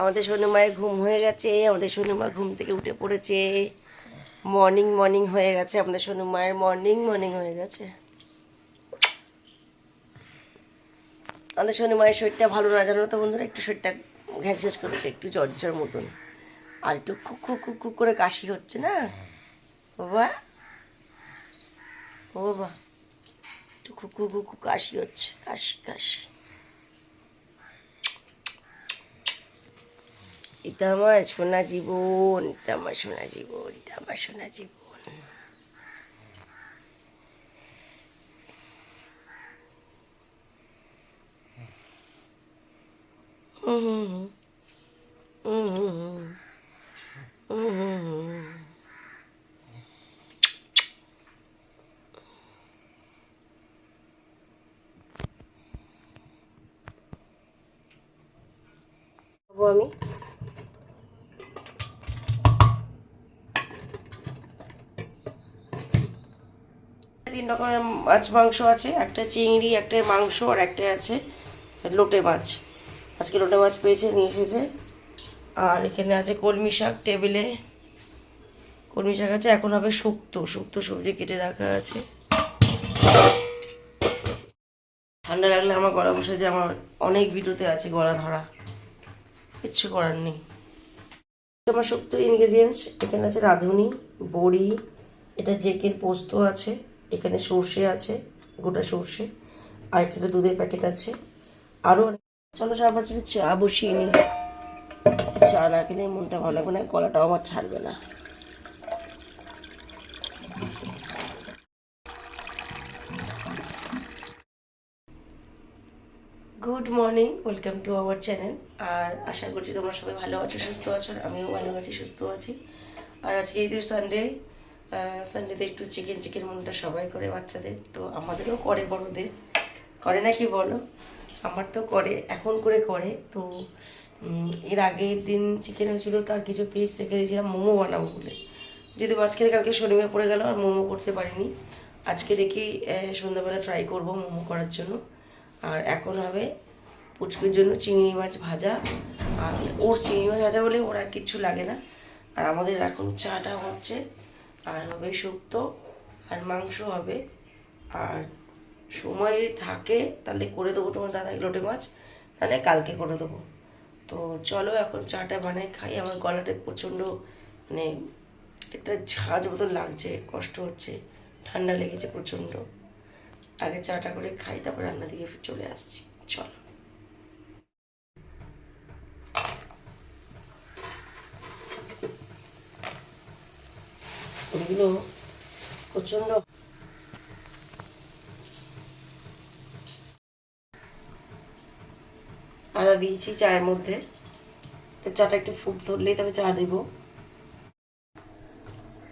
আমাদের সোনুমায়ের ঘুম হয়ে গেছে, আমাদের সোনুমা ঘুম থেকে উঠে পড়েছে। মর্নিং মর্নিং হয়ে গেছে, আমাদের সোনুমায়ের মর্নিং মর্নিং হয়ে গেছে। আমাদের সোনুমায়ের শরীরটা ভালো না, জানো তো বন্ধুরা? একটু শরীরটা ঘ্যাস ঘ্যাস করছে, একটু জ্বর মতন। আর একটু খুক খুক খুক খুক করে কাশি হচ্ছে না? বাবা। ও বাবা। একটু খুক খুক খুক কাশি হচ্ছে, কাশি কাশি। এটা আমার সোনা জীবন এটা আমার সোনা জীবন এটা আমার সোনা জীবন হুম হুম হুম হুম হুম হুম হুম খাব আমি তিন রকমের মাছ, মাংস আছে। একটা চিংড়ি, একটা মাংস, আর একটা আছে লোটে মাছ। আজকে লোটে মাছ পেয়েছে, নিয়ে এসেছে। আর এখানে আছে কলমি শাক টেবিলে। কলমি শাক আছে, এখন হবে শুক্তো। শুক্তো সবজি কেটে রাখা আছে। ঠান্ডা লাগলে আমার গলা বসে যে আমার অনেক ভিডিওতে আছে গলা ধরা। কিচ্ছু করার নেই। আমার শুক্তো ইনগ্রেডিয়েন্টস এখানে আছে রাঁধুনি, বড়ি, এটা জেকের পোস্ত আছে। এখানে সর্ষে আছে, গোটা সর্ষে, আর এখানে দুধের প্যাকেট আছে। আরও চলো সব চা বসিয়ে নিই। চা না খেলে মনটা ভালো লাগবে না, গলাটাও আমার ছাড়বে না। Good morning welcome to our channel আর আশা করছি তোমরা সবাই ভালো আছো, সুস্থ আছো, আমিও ভালো আছি, সুস্থ আছি। আর আজকে এই ঈদের সানডে সানডেতে একটু চিকেন চিকেন মনটা সবাই করে বাচ্চাদের। তো আমাদেরও করে বড়দের। করে না কি বলো? আমার তো করে, এখন করে করে। তো এর আগের দিন চিকেন হয়েছিল তার কিছু পিস রেখে দিয়েছিলাম, মোমো বানাবো বলে। যদি মাঝখানে কালকে শনিবার পড়ে গেল, আর মোমো করতে পারিনি। আজকে দেখি সন্ধ্যাবেলা ট্রাই করব মোমো করার জন্য। আর এখন হবে পুচকুর জন্য চিংড়ি মাছ ভাজা। আর ওর চিংড়ি মাছ ভাজা বলে ওর আর কিচ্ছু লাগে না। আর আমাদের এখন চাটা হচ্ছে আর হবে শুক্তো, আর মাংস হবে। আর সময় যদি থাকে, তাহলে করে দেবো তোমার দাদা লোটে মাছ, নাহলে কালকে করে দেবো। তো চলো এখন চাটা বানাই, খাই। আমার গলাটা প্রচণ্ড মানে একটা ঝাঁজ মতন লাগছে, কষ্ট হচ্ছে, ঠান্ডা লেগেছে প্রচণ্ড। আগে চাটা করে খাই, তারপর রান্না দিকে চলে আসছি। চলো। ওগুলো প্রচণ্ড। আদা দিয়েছি চায়ের মধ্যে। তো চাটা একটু ফুট ধরলেই তবে চা দেবো।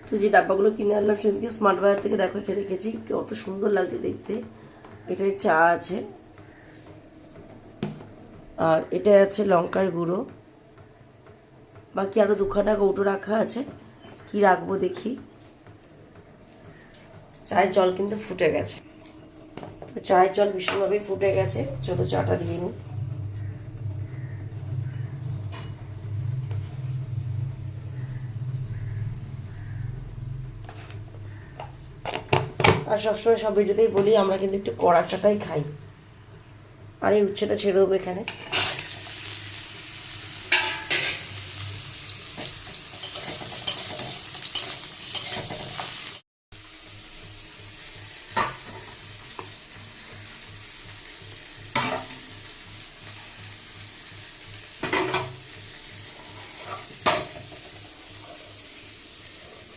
তো যে ডাব্বাগুলো কিনে আনলাম সেদিকে স্মার্ট বাজার থেকে দেখো এখানে রেখেছি। কত সুন্দর লাগছে দেখতে। এটায় চা আছে। আর এটা আছে লঙ্কার গুঁড়ো। বাকি আরও দুখানা কৌটো রাখা আছে। কি রাখব দেখি? চায়ের জল কিন্তু ফুটে গেছে। তো চায়ের জল ভীষণভাবে ফুটে গেছে। চলো চাটা দিয়ে নিই। আর সবসময় সব ভিডিওতেই বলি, আমরা কিন্তু একটু কড়া চাটাই খাই। আর এই উচ্ছেটা ছেড়ে দেবো এখানে।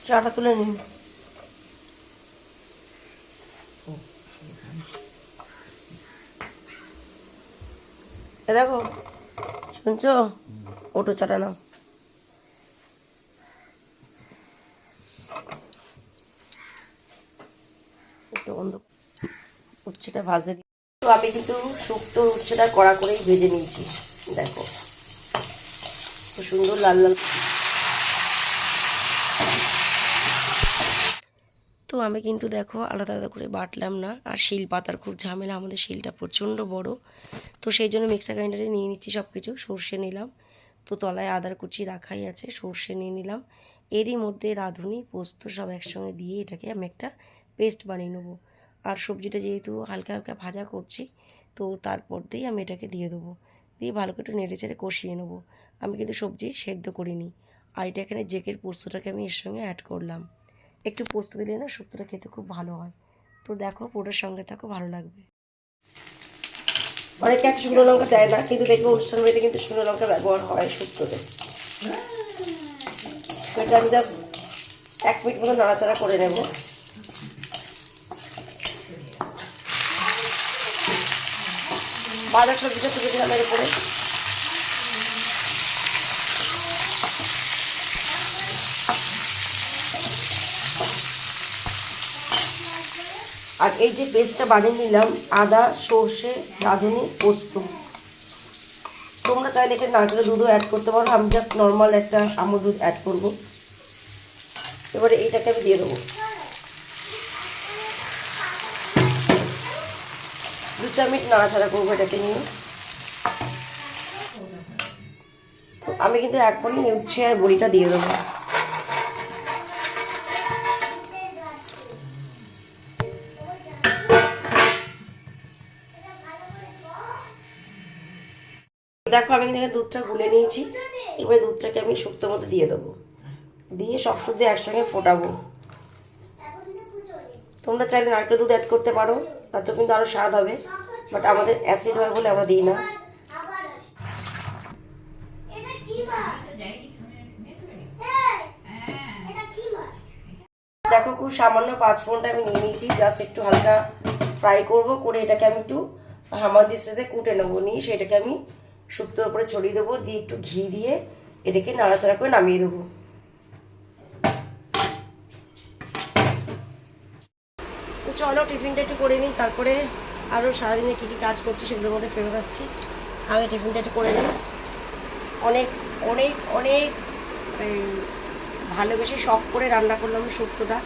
চাটা তুলে নিন। দেখো, শুনছো? ওটো চাটা নাও। উচ্ছেটা ভাজতে দিই আমি কিন্তু শুক্তো উচ্ছেটা কড়া করেই ভেজে নিয়েছি। দেখো, খুব সুন্দর লাল লাল আমি কিন্তু দেখো আলাদা আলাদা করে বাটলাম না। আর শিল পাতার খুব ঝামেলা, আমাদের শিলটা প্রচণ্ড বড়। তো সেই জন্য মিক্সার গ্রাইন্ডারে নিয়ে নিচ্ছি সব কিছু সর্ষে নিলাম। তো তলায় আদার কুচি রাখাই আছে, সর্ষে নিয়ে নিলাম। এরই মধ্যে রাঁধুনি, পোস্ত সব একসঙ্গে দিয়ে এটাকে আমি একটা পেস্ট বানিয়ে নেব। আর সবজিটা যেহেতু হালকা হালকা ভাজা করছি, তো তারপর দিয়েই আমি এটাকে দিয়ে দেবো। দিয়ে ভালো করে একটু নেড়ে চেড়ে কষিয়ে নেব। আমি কিন্তু সবজি সেদ্ধ করিনি। আর এটা এখানে জেকের পোস্তটাকে আমি এর সঙ্গে অ্যাড করলাম। একটু পোস্ত দিলে না শুক্তোটা খেতে খুব ভালো হয়। তো দেখো পুরোটার সঙ্গে থাকো, ভালো লাগবে। অনেকে আছে শুকনো লঙ্কা দেয় না, কিন্তু দেখবে অনুষ্ঠান বাড়িতে কিন্তু শুকনো লঙ্কা ব্যবহার হয় শুক্তোতে। এটা আমি জাস্ট এক মিনিট মতো নাড়াচাড়া করে নেব। বাজার সবজিটা তুলে দিলাম এর উপরে। আর এই যে পেস্টটা বানিয়ে নিলাম, আদা, সর্ষে, রাঁধুনি, পোস্ত। তোমরা চাইলে এখানে নারকেলের দুধও অ্যাড করতে পারো। আমি জাস্ট নর্মাল একটা আমুল দুধ অ্যাড করব। এবারে এইটাকে আমি দিয়ে দেবো। দু মিনিট নাড়াচাড়া করব এটাকে নিয়ে। আমি কিন্তু একবারই উচ্ছে আর বড়িটা দিয়ে দেবো। দেখো, আমি কিন্তু দুধটা গুলে নিয়েছি। এবার দুধটাকে আমি শুক্তোর মতো দিয়ে দেবো। দিয়ে সব শুদ্ধ একসঙ্গে ফোটাবো। তোমরা চাইলে নারকেল দুধ অ্যাড করতে পারো। তাতেও কিন্তু আরও স্বাদ হবে। বাট আমাদের অ্যাসিড হয় বলে আমরা দিই না। দেখো, খুব সামান্য পাঁচ ফোনটা আমি নিয়ে নিয়েছি। জাস্ট একটু হালকা ফ্রাই করব। করে এটাকে আমি একটু হামাদির সাথে কুটে নেব। নিয়ে সেটাকে আমি শুক্তোর উপরে ছড়িয়ে দেবো, দিয়ে একটু ঘি দিয়ে এটাকে নাড়াচাড়া করে নামিয়ে দেবো। চলো, টিফিনটা একটু করে নিই, তারপরে আরও সারাদিনে কী কী কাজ করছি সেগুলোর মধ্যে ফেরত আসছি। আমি টিফিনটা একটু করে নিই। অনেক অনেক অনেক ভালোবেসে শখ করে রান্না করলাম শুক্তোটা।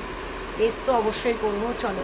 টেস্ট তো অবশ্যই করব, চলো।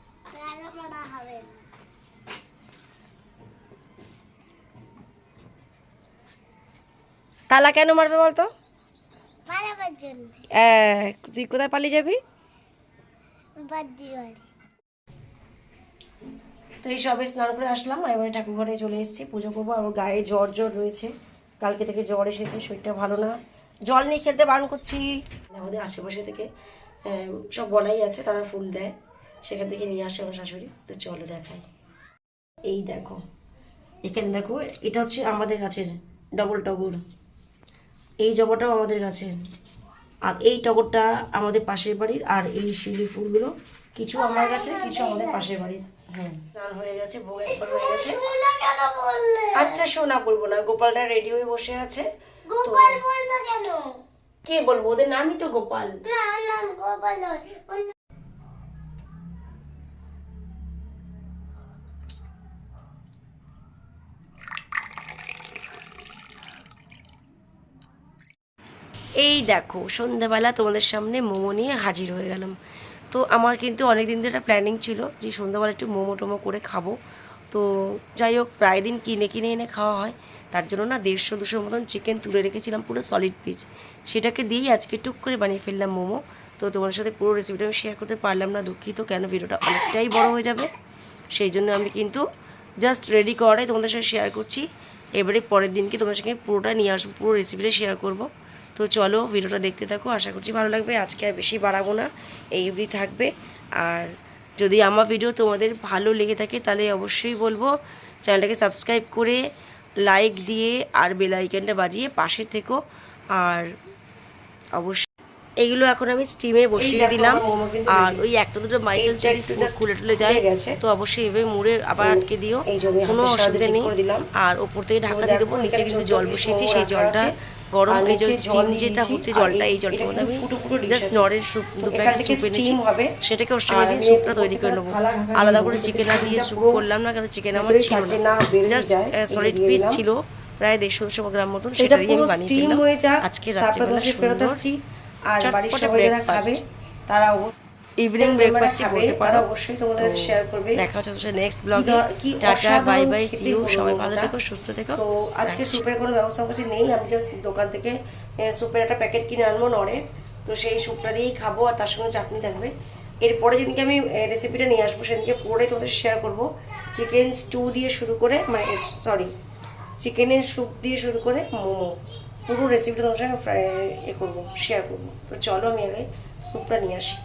তালা কেন মারবে বলতো? তুই কোথায় পালিয়ে যাবি? তো এই সবে স্নান করে আসলাম এবারে ঠাকুর ঘরে চলে এসেছি পুজো করব। আর ওর গায়ে জ্বর জ্বর রয়েছে কালকে থেকে জ্বর এসেছে শরীরটা ভালো না। জল নিয়ে খেলতে বারণ করছি। আমাদের আশেপাশে থেকে সব বলাই আছে তারা ফুল দেয়। সেখান থেকে নিয়ে আসে আমার শাশুড়ি। তো চলো দেখাই। এই দেখো এখানে দেখো এটা হচ্ছে আমাদের গাছের ডবল টগর। এই জবাটাও আমাদের কাছে। আর এই টগরটা আমাদের পাশের বাড়ির আর এই শিউলি ফুলগুলো কিছু আমার কাছে কিছু আমাদের পাশের বাড়ির। হ্যাঁ। স্নান হয়ে গেছে ভোগ একবার হয়ে গেছে। আচ্ছা শোনা বলব না গোপালটা রেডি হয়ে বসে আছে। গোপাল বলল কেন? কে বলব ওদের নামই তো গোপাল। না নাম গোপাল নয় অন্য এই দেখো, সন্ধ্যাবেলা তোমাদের সামনে মোমো নিয়ে হাজির হয়ে গেলাম। তো আমার কিন্তু অনেক দিন ধরে একটা প্ল্যানিং ছিল যে সন্ধ্যাবেলা একটু মোমো টোমো করে খাব। তো যাই হোক, প্রায় দিন কিনে কিনে এনে খাওয়া হয়। তার জন্য না দেড়শো দুশো মতন চিকেন তুলে রেখেছিলাম পুরো সলিড পিস সেটাকে দিয়েই আজকে টুক করে বানিয়ে ফেললাম মোমো। তো তোমার সাথে পুরো রেসিপিটা আমি শেয়ার করতে পারলাম না, দুঃখিত। কেন ভিডিওটা অনেকটাই বড় হয়ে যাবে? সেই জন্য আমি কিন্তু জাস্ট রেডি করাই তোমাদের সাথে শেয়ার করছি। এবারে পরের দিনকে তোমাদের সঙ্গে পুরোটা নিয়ে আসব, পুরো রেসিপিটা শেয়ার করব। তো চলো ভিডিওটা দেখতে থাকো আশা করছি ভালো লাগবে। আজকে আর বেশি বাড়াবো না এই অবধি থাকবে। আর যদি আমার ভিডিও তোমাদের ভালো লেগে থাকে তাহলে অবশ্যই বলব চ্যানেলটাকে সাবস্ক্রাইব করে লাইক দিয়ে আর বেল আইকনটা বাজিয়ে পাশে থেকো। আর অবশ্যই এগুলো এখন আমি স্টিমে বসিয়ে দিলাম। আর ওই একটা দুটো এইটা যদি খুলে টুলে যায় তো অবশ্যই এভাবে মুড়ে আবার আটকে দিও। কোনো অসুবিধা নেই। করে দিলাম। আর ওপর থেকে ঢাকা দিয়ে দেবো নিচে কিন্তু জল বসিয়েছি সেই জলটা। গরম এই যে স্টিম যেটা হচ্ছে জলটা এই জলটা মানে আমি জাস্ট নরের স্যুপ দু প্যাকেট স্যুপ এনেছি। সেটাকে ওর সঙ্গে দিয়ে স্যুপটা তৈরি করে নেব। আলাদা করে চিকেন আর দিয়ে স্যুপ করলাম না কারণ চিকেন আমার ছিল না। জাস্ট। সলিড পিস ছিল প্রায় দেড়শো দুশো গ্রাম মতন সেটা দিয়ে আমি বানিয়ে ফেললাম। আজকে রাত্রিবেলা সুন্দর। আর বাড়ির সবাই যারা খাবে তারা ইভিনিং ব্রেকফাস্টই বলতে পারো। অবশ্যই তোমাদের শেয়ার করবে। দেখা হচ্ছে তোমার নেক্সট ব্লগে tata bye bye see you সবাই ভালো থেকো সুস্থ থেকো। তো আজকে। স্যুপের কোনো ব্যবস্থা করছি নেই। আমি জাস্ট দোকান থেকে এ, স্যুপের একটা প্যাকেট কিনে আনব নরের তো সেই স্যুপটা দিয়েই খাব আর তার সঙ্গে চাটনি থাকবে। এরপরে যেদিনকে আমি রেসিপিটা নিয়ে আসব সেদিনকে পরে তোমাদের শেয়ার করব। চিকেন স্টু দিয়ে শুরু করে মানে সরি চিকেনের স্যুপ দিয়ে শুরু করে মোমো। পুরো রেসিপিটা তোমার সঙ্গে ফ্রাই এ করব শেয়ার করব। তো চলো আমি আগে স্যুপটা নিয়ে আসি।